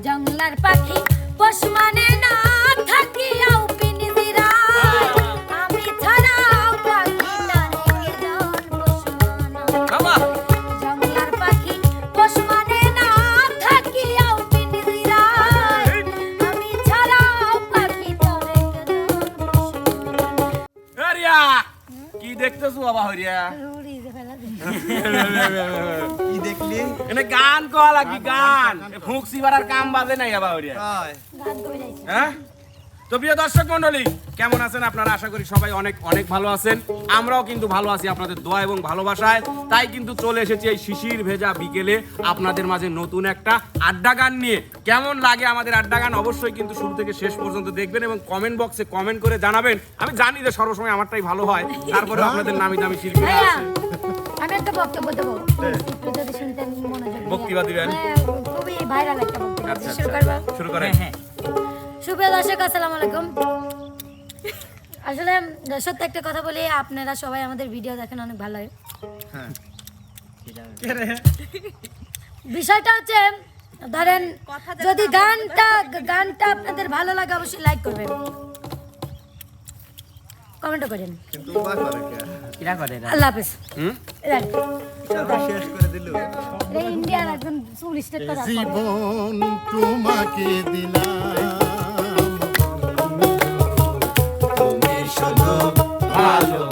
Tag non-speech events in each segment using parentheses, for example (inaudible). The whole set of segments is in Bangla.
জঙ্গলার পাখি পোষ মানে না থাকিয়াও মানা কি দেখতেছো বাবা হরিয়া? (laughs) দেখলি? এনে গান কি গান ফুঁকসি বাড়ার কাম বাজে নাই কই যাইছে হ্যাঁ? তো প্রিয় দর্শক মন্ডলী কেমন আছেন আপনারা? আশা করি সবাই অনেক অনেক ভালো আছেন। আমরাও কিন্তু ভালো আছি আপনাদের দোয়া এবং ভালোবাসায়। তাই কিন্তু চলে এসেছি এই শিশির ভেজা বিকেলে আপনাদের মাঝে নতুন একটা আড্ডা গান নিয়ে। কেমন লাগে আমাদের আড্ডা গান অবশ্যই কিন্তু শুরু থেকে শেষ পর্যন্ত দেখবেন এবং কমেন্ট বক্সে কমেন্ট করে জানাবেন। আমি জানি যে সর্বসময় আমারটাই ভালো হয়। তারপরে আপনাদের নামি দামি আছে। আমি একটা বক্তব্য দেবো। যদি শুনতেন মনোযোগ দিবেন? হ্যাঁ, খুবই ভাইরাল একটা বক্তব্য। আচ্ছা শুরু আচ্ছা। করব? শুরু করেন। সুপ্রিয় দর্শক আসসালামু আলাইকুম। আসলে সত্যি একটা কথা বলি আপনারা সবাই আমাদের ভিডিও দেখেন অনেক ভালো লাগে। বিষয়টা হচ্ছে ধরেন যদি গানটা গানটা আপনাদের ভালো লাগে অবশ্যই লাইক করবেন। কমেন্ট করেন। করে কিরা এরা? আল্লাহ হাফেজ। হুম? শেষ করে দিল। এটা ইন্ডিয়ার একজন সুল স্টেট কথা জীবন তোমাকে দিলাম। তুমি শুধু ভালোবাসা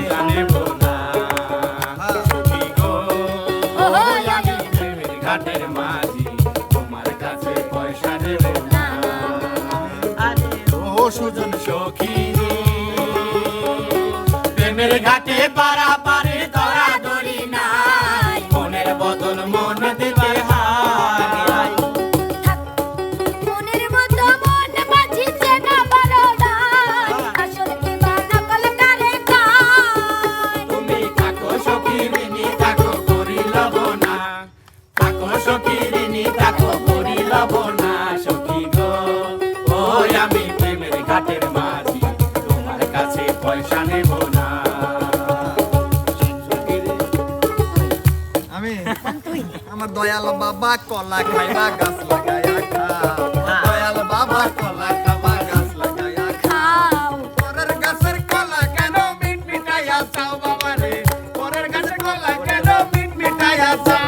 না, দয়াল বাবা কলা খাইবা গাছ লাগায়া খাও। দয়াল বাবা কলা খাবা গাছ লাগায়া খাও। পরের গাছের কলা কেন মিট মিটাইয়া চাও বাবা রে পরের গাছের কলা কেন মিট মিটাইয়া চাও?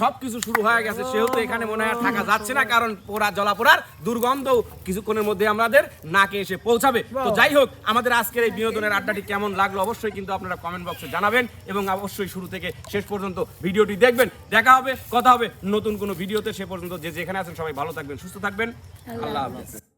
সবকিছু শুরু হয়ে গেছে সেহেতু এখানে মনে হয় থাকা যাচ্ছে না কারণ পোড়া জলা পোড়ার দুর্গন্ধ কিছুক্ষণের মধ্যে আমাদের নাকে এসে পৌঁছাবে। তো যাই হোক আমাদের আজকের এই বিনোদনের আড্ডাটি কেমন লাগল অবশ্যই কিন্তু আপনারা কমেন্ট বক্সে জানাবেন এবং অবশ্যই শুরু থেকে শেষ পর্যন্ত ভিডিওটি দেখবেন। দেখা হবে কথা হবে নতুন কোনো ভিডিওতে সে পর্যন্ত যে যেখানে আছেন সবাই ভালো থাকবেন সুস্থ থাকবেন। আল্লাহ হাফেজ।